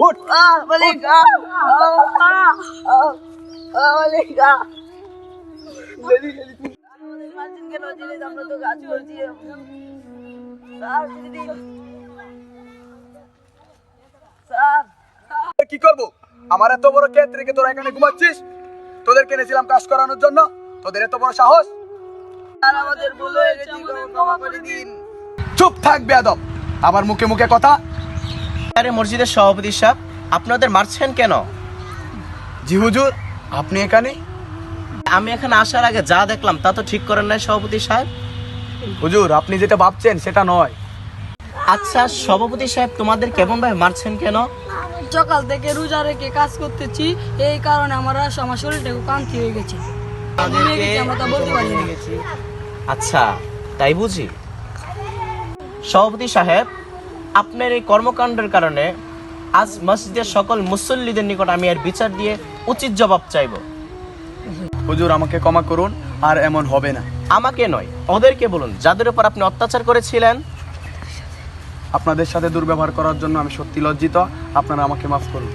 মালিক আমাদের কেন জিনিস আমরা তো করছি স্যার ছেড়ে স্যার। কি করব? আমার এত বড় ক্ষেত রেখে তোরা এখানে ঘুমাচ্ছিস? তোদেরকে এনেছিলাম কাজ করানোর জন্য? তোদের এত বড় সাহস? স্যার আমাদের ভুল হয়ে গেছে ক্ষমা করে দিন। চুপ থাক বেয়াদব। আবার মুখে মুখে কথা আরে মসজিদের সভাপতি সাহেব আপনাদের মারছেন কেন? জি হুজুর আপনি এখানে? আমি এখানে আসার আগে যা দেখলাম তা তো ঠিক করেন নাই সভাপতি সাহেব? হুজুর আপনি যেটা ভাবছেন সেটা নয়। আচ্ছা সভাপতি সাহেব তোমাদের কেমন ভাবে মারছেন কেন? সকাল থেকে রোজা রেখে কাজ করতেছি এই কারণে আমার আমার শরীরটা খুব ক্লান্তি হয়ে গেছে। আমরা তা বলতে পারি আচ্ছা তাই বুঝি? সভাপতি সাহেব আপনার এই কর্মকাণ্ডের কারণে আজ মসজিদের সকল মুসল্লিদের নিকট আমি এর বিচার দিয়ে উচিত জবাব চাইব। হুজুর আমাকে ক্ষমা করুন আর এমন হবে না। আমাকে নয় ওদেরকে বলুন যাদের উপর আপনি অত্যাচার করেছিলেন। আপনাদের সাথে দুর্ব্যবহার করার জন্য আমি সত্যি লজ্জিত। আপনারা আমাকে মাফ করুন।